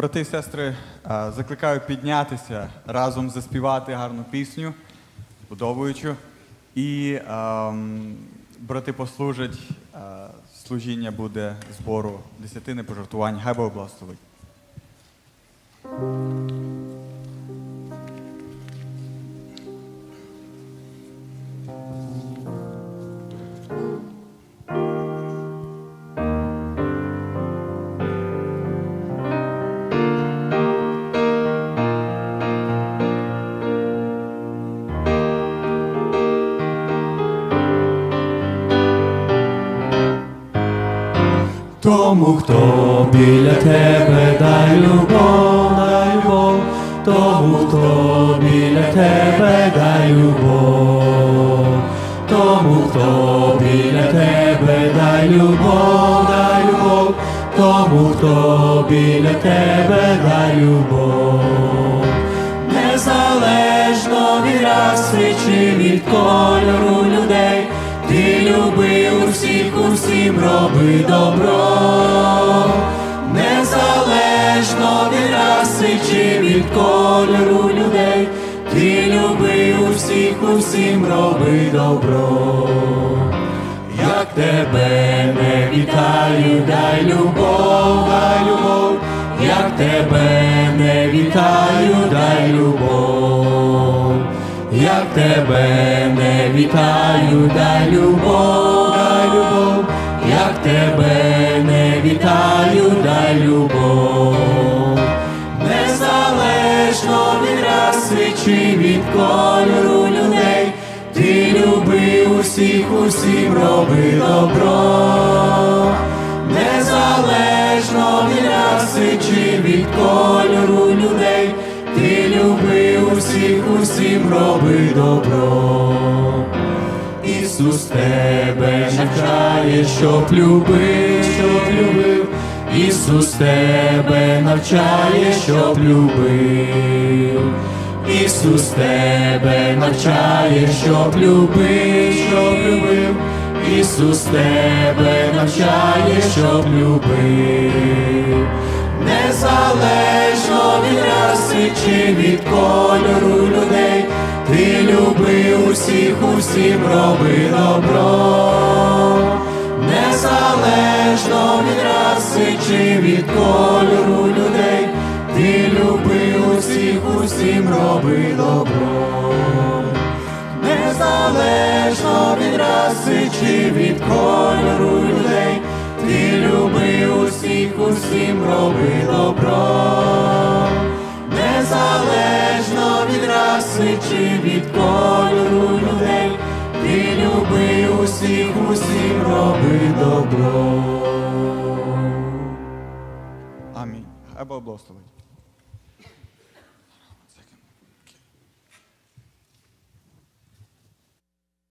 Брати і сестри, закликаю піднятися разом заспівати гарну пісню, будовуючу. І ем, брати послужать, служіння буде збору десятини пожертвувань. Хай Бог благословить. Тому, хто біля тебе дай любов, дай любов, тому, хто біля тебе дай любов, тому, хто біля тебе дай любов, дай любов, тому, хто біля тебе дай любов. Усім роби добро. Незалежно від раси чи від кольору людей, ти люби усіх, усім роби добро. Як тебе не вітаю, дай любов, дай любов, як тебе не вітаю, дай любов, як тебе не вітаю, дай любов, тебе не вітаю, дай любов, незалежно від раси чи від кольору людей, ти люби усіх, усім роби добро, незалежно від раси чи від кольору людей, ти люби усіх, усім роби добро. Ісус тебе навчає, щоб любив, щоб любив. Ісус тебе навчає, щоб любив. Ісус тебе навчає, щоб любив, щоб любив. Ісус тебе навчає, щоб любив. Незалежно від раси чи від кольору усіх, усім роби добро. Незалежно від раси чи від кольору людей, ти люби усіх, усім роби добро. Незалежно від раси чи від кольору людей, ти люби усіх, усім роби добро. Незалежно від раси чи від люби усіх, усім роби добро. Амінь. Хай Бог благословить.